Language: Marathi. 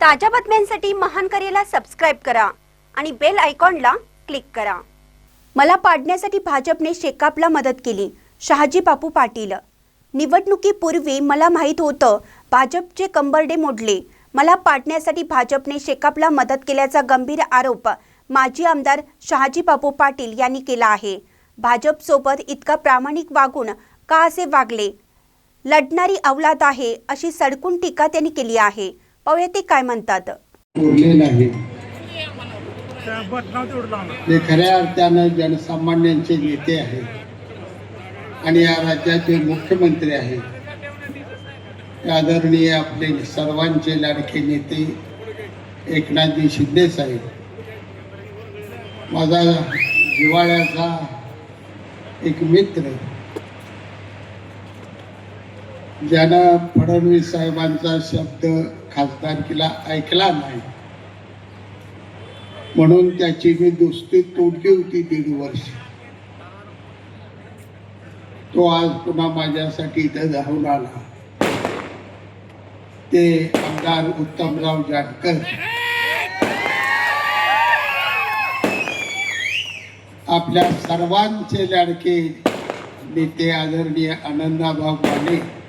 ताज्या बातम्यांसाठी महान करेला सबस्क्राईब करा आणि बेल आयकॉनला क्लिक करा. मला पाडण्यासाठी भाजपने शेकापला मदत केली शहाजी बापू पाटील. निवडणुकीपूर्वी मला माहीत होतं भाजपचे कंबरडे मोडले. मला पाडण्यासाठी भाजपने शेकापला मदत केल्याचा गंभीर आरोप माजी आमदार शहाजी बापू पाटील यांनी केला आहे. भाजपसोबत इतका प्रामाणिक वागून का असे वागले? लढणारी अवलाद आहे अशी सडकून टीका त्यांनी केली आहे. पाहूया ते काय म्हणतात. उरले नाही ते खऱ्या अर्थानं जनसामान्यांचे नेते आहेत. आणि या राज्याचे मुख्यमंत्री आहेत. आदरणीय आपले सर्वांचे लाडके नेते एकनाथजी शिंदे साहेब. माझा जिवाळ्याचा एक मित्र. ज्यानं फडणवीस साहेबांचा शब्द खासदारकीला ऐकला नाही. म्हणून त्याची मी दोस्ती तोडली होती दीड वर्ष. तो आज पुन्हा माझ्यासाठी इथं धावून आला. ते आमदार उत्तमराव जानकर. आपल्या सर्वांचे लाडके नेते आदरणीय आनंदाभाऊ माने.